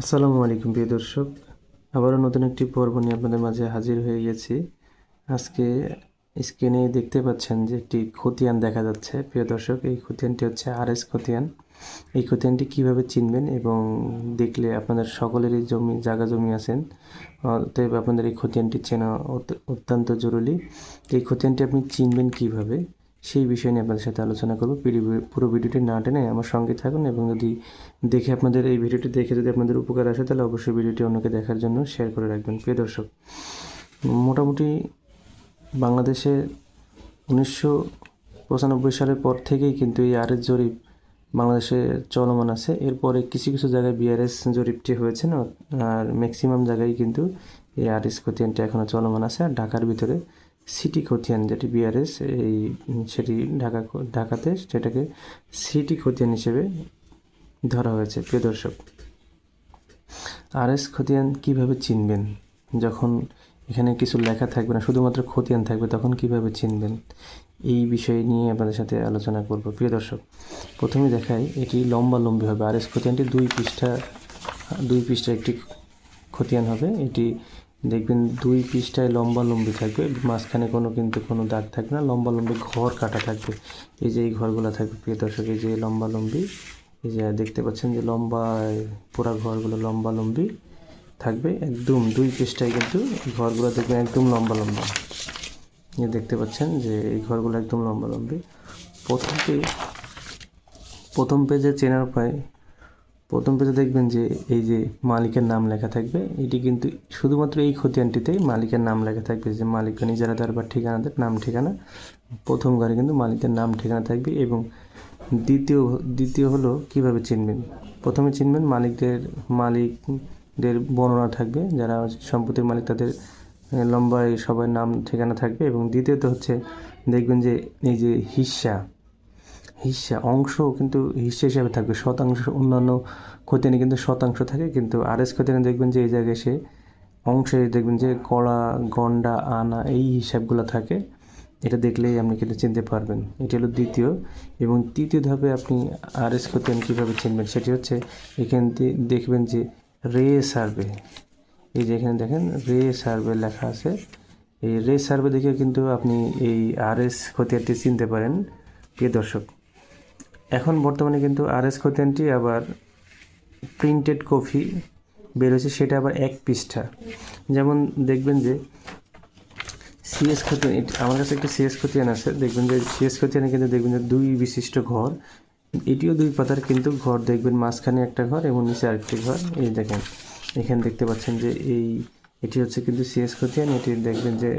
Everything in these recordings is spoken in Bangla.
আসসালামু আলাইকুম, প্রিয় দর্শক। আবারও নতুন একটি পর্ব নিয়ে আপনাদের মাঝে হাজির হয়ে গেছি। আজকে স্ক্রিনে দেখতে পাচ্ছেন যে একটি খতিয়ান দেখা যাচ্ছে। প্রিয় দর্শক, এই খতিয়ানটি হচ্ছে আর এস খতিয়ান। এই খতিয়ানটি কীভাবে চিনবেন এবং দেখলে আপনাদের সকলেরই জমি জায়গা জমি আছেন, অতএব আপনাদের এই খতিয়ানটি চেনা অত- অত্যন্ত জরুরি। এই খতিয়ানটি আপনি চিনবেন কীভাবে? সেই বিষয় নিয়ে আপনাদের সাথে আলোচনা করব। পুরো ভিডিওটি না টেনে আমার সঙ্গে থাকুন এবং যদি দেখে আপনাদের এই ভিডিওটি দেখে যদি আপনাদের উপকার আসে, তাহলে অবশ্যই ভিডিওটি অন্যকে দেখার জন্য শেয়ার করে রাখবেন। প্রিয় দর্শক, মোটামুটি বাংলাদেশে উনিশশো পঁচানব্বই সালের পর থেকেই কিন্তু এই আরএস জরিপ বাংলাদেশে চলমান আছে। এরপরে কিছু কিছু জায়গায় বিআরএস জরিপটি হয়েছে না, আর ম্যাক্সিমাম জায়গায় কিন্তু এই আরএস খতিয়ানটি এখনও চলমান আছে। আর ঢাকার ভিতরে সিটি খতিয়ান যেটি বিআরএস এই সেটি ঢাকা ঢাকাতে সেটাকে সিটি খতিয়ান হিসেবে ধরা হয়েছে, প্রিয় দর্শক। আরএস খতিয়ান কীভাবে চিনবেন? যখন এখানে কিছু লেখা থাকবে না, শুধুমাত্র খতিয়ান থাকবে, তখন কীভাবে চিনবেন? এই বিষয় নিয়ে আপনাদের সাথে আলোচনা করব, প্রিয় দর্শক। প্রথমে দেখাই, এটি লম্বা লম্বি হবে। আরএস খতিয়ানটি দুই পৃষ্ঠা দুই পৃষ্ঠা একটি খতিয়ান হবে। এটি দেখবেন দুই পৃষ্ঠায় লম্বা লম্বি থাকবে, মাঝখানে কোনো কিন্তু কোনো দাগ থাকবে না, লম্বা লম্বি ঘর কাটা থাকবে। এই যে এই ঘরগুলো থাকবে, প্রিয় দর্শক, এই যে লম্বা লম্বি, এই যে দেখতে পাচ্ছেন যে লম্বা, পুরা ঘরগুলো লম্বা লম্বি থাকবে, একদম দুই পৃষ্ঠায় কিন্তু ঘরগুলো দেখবেন একদম লম্বা লম্বা। এই দেখতে পাচ্ছেন যে এই ঘরগুলো একদম লম্বা লম্বি। প্রথম পে- প্রথম পেজে চেনার উপায় প্রথম পেজে দেখবেন যে এই যে মালিকের নাম লেখা থাকবে, এটি কিন্তু শুধুমাত্র এই খতিয়ানটিতেই মালিকের নাম লেখা থাকবে, যে মালিক নিজেরাদার বা ঠিকানাদের নাম, ঠিকানা। প্রথম ঘরে কিন্তু মালিকের নাম, ঠিকানা থাকবে এবং দ্বিতীয় দ্বিতীয় হলো কীভাবে চিনবেন? প্রথমে চিনবেন মালিকদের মালিকদের বর্ণনা থাকবে, যারা সম্পত্তির মালিক তাদের লম্বায় সবার নাম, ঠিকানা থাকবে এবং দ্বিতীয়ত হচ্ছে দেখবেন যে এই যে হিস্সা হিস্সা অংশ কিন্তু হিস্সা হিসাবে থাকবে। শতাংশ অন্যান্য খতিয়ানে কিন্তু শতাংশ থাকে, কিন্তু আর এস খতিয়ানে দেখবেন যে এই জায়গায় সে অংশে দেখবেন যে কড়া গন্ডা আনা এই হিসাবগুলো থাকে। এটা দেখলেই আপনি কিন্তু চিনতে পারবেন। এটি হলো দ্বিতীয় এবং তৃতীয় ধাপে আপনি আর এস খতিয়ান কীভাবে চিনবেন সেটি হচ্ছে এখান থেকে দেখবেন যে রে সার্ভে। এই যে এখানে দেখেন রে সার্ভে লেখা আছে। এই রে সার্ভে দেখে কিন্তু আপনি এই আর এস খতিয়ানটি চিনতে পারেন। প্রিয় দর্শক এখন বর্তমানে কিন্তু আর এস খতিয়ানটি আবার প্রিন্টেড কপি বেরোচ্ছে, সেটা আবার এক পৃষ্ঠা। যেমন দেখবেন যে সিএস খতিয়ান আমার কাছে একটা সিএস খতিয়ান আছে, দেখবেন যে সিএস খতিয়ানে কিন্তু দেখবেন যে দুই বিশিষ্ট ঘর, এটিও দুই পাতার কিন্তু ঘর, দেখবেন মাঝখানে একটা ঘর এবং নিচে আরেকটি ঘর। এই দেখেন, এখানে দেখতে পাচ্ছেন যে এই, এটি হচ্ছে কিন্তু সিএস খতিয়ান এটি দেখবেন যে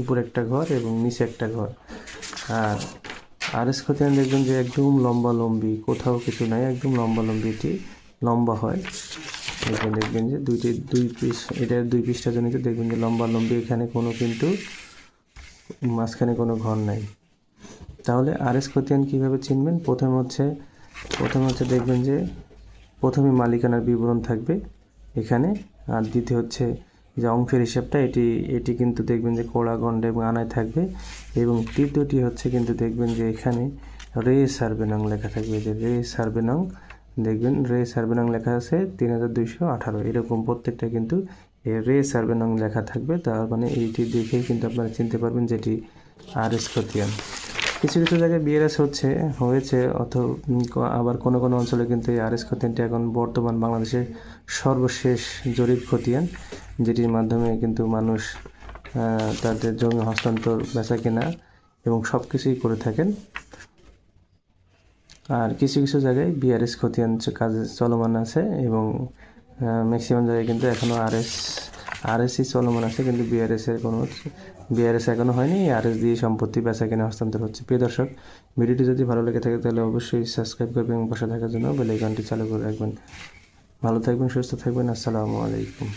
উপরে একটা ঘর এবং নিচে একটা ঘর। আর আর এস খতিয়ান দেখবেন যে একদম লম্বা লম্বি, কোথাও কিছু নাই, একদম লম্বা লম্বি এটি লম্বা হয়। এখানে দেখবেন যে দুইটি, দুই পিস এটা দুই পৃষ্ঠা জনিত দেখবেন যে লম্বা লম্বি, এখানে কোনো কিন্তু মাঝখানে কোনো ঘর নাই। তাহলে আর এস খতিয়ান কীভাবে চিনবেন? প্রথম হচ্ছে প্রথম হচ্ছে দেখবেন যে প্রথমে মালিকানার বিবরণ থাকবে এখানে। আর দ্বিতীয় হচ্ছে যে অংশের হিসাবটা, এটি এটি কিন্তু দেখবেন যে কোড়া এবং আনায় থাকবে এবং তৃতীয়টি হচ্ছে কিন্তু দেখবেন যে এখানে রে সার্ভে নং লেখা থাকবে যে রে সার্ভে নং দেখবেন রে সার্ভে নং লেখা আছে তিন হাজার দুইশো আঠারো। এরকম প্রত্যেকটা কিন্তু রে সার্ভে নং লেখা থাকবে, তার মানে এইটি দেখেই কিন্তু আপনারা চিনতে পারবেন যেটি আর এস খতিয়ান কিছু কিছু জায়গায় বিআরএস হচ্ছে, হয়েছে, অথ আবার কোনো কোনো অঞ্চলে কিন্তু এই আরএস খতিয়ানটি এখন বর্তমান বাংলাদেশের সর্বশেষ জরিপ খতিয়ান। যেটির মাধ্যমে কিন্তু মানুষ তাদের জমি হস্তান্তর বেচা কেনা এবং সব কিছুই করে থাকেন। আর কিছু কিছু জায়গায় বিআরএস খতিয়ান কাজ চলমান আছে এবং ম্যাক্সিমাম জায়গায় কিন্তু এখনও আরএস আরএসই চলমান আছে, কিন্তু বিআরএস এর কোনো বিআরএস এখনও হয়নি। আরএস দিয়ে সম্পত্তি বেচা কেনা হস্তান্তর হচ্ছে। প্রিয় দর্শক, ভিডিওটি যদি ভালো লেগে থাকে তাহলে অবশ্যই সাবস্ক্রাইব করবেন এবং পাশে থাকার জন্য বেল আইকনটি চালু করে রাখবেন। ভালো থাকবেন, সুস্থ থাকবেন। আসসালামু আলাইকুম।